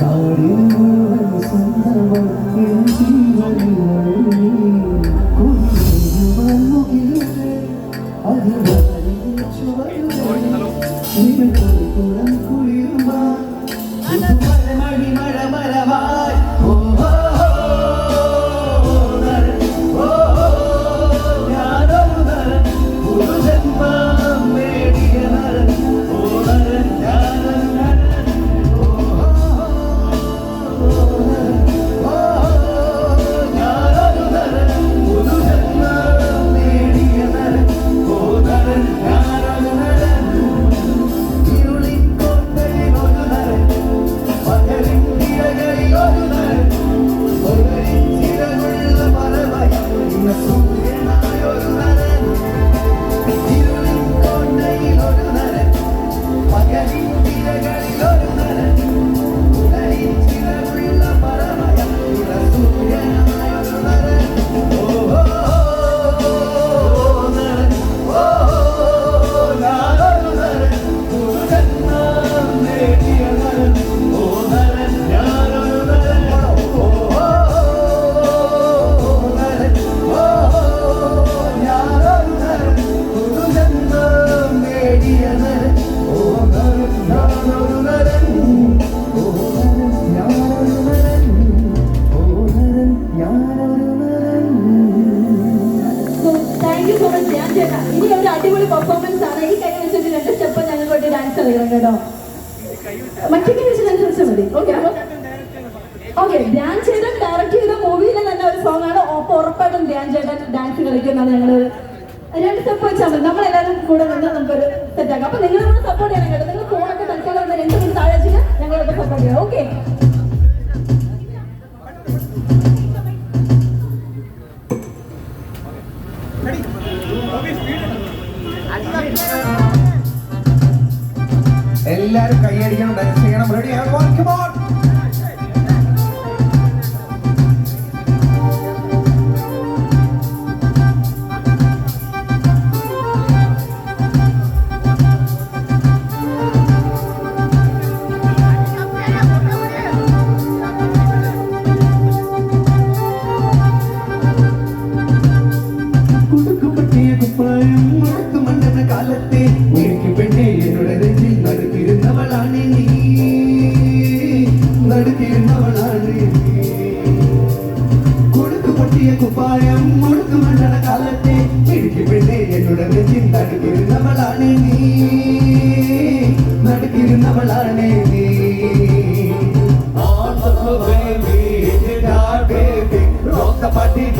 കാടിന് മുഴുവൻ സ്വന്തമാക്കിയ അടിപൊളി പെർഫോമൻസ് ആണ്. ഈ കൈ വെച്ചിട്ട് രണ്ട് സ്റ്റെപ്പ് ഞങ്ങൾ വേണ്ടി ഡാൻസ് ചെയ്യണം കേട്ടോ. മറ്റേ കൈ വെച്ച് ഡാൻസ് മതി. ഓക്കെ അപ്പൊ ഓക്കെ ധ്യാൻ ചേട്ടൻ ഡയറക്ട് ചെയ്ത മൂവിയിലെ തന്നെ ഒരു സോങ് ആണ്. അപ്പൊ ഉറപ്പായിട്ടും ധ്യാൻ ചേട്ടൻ ഡാൻസ് കളിക്കുന്നതാണ് ഞങ്ങൾ. രണ്ട് സ്റ്റെപ്പ് വെച്ചാൽ മതി. നമ്മളെല്ലാവരും കൂടെ നിന്ന് നമുക്കൊരു സെറ്റ് ആക്കാം. അപ്പൊ നിങ്ങൾ കൂടെ സപ്പോർട്ട് ചെയ്യണം കേട്ടോ. നിങ്ങൾ ഫോണൊക്കെ തൽക്കാലം രണ്ട് മിനിറ്റ് താഴെ വെച്ചിട്ട് ഞങ്ങളൊക്കെ സപ്പോർട്ട് ചെയ്യാം. ഓക്കെ എല്ലാരും കൈയടിക്കണം ഡാൻസ് ചെയ്യണം. റെഡി കം കുടുക്കുപറ്റിയ தடுக்கின்றவளாடு கொடுக்கு பட்டிய குப்பாயம் முழுக்கு மண்டல காலத்தை. பிடிக்கு பெண்ணே என்னுடன் நெஞ்சின் தடுக்கிருந்தவளானே நீ. நடுக்கிருந்தவளானே நீ. பாட்டி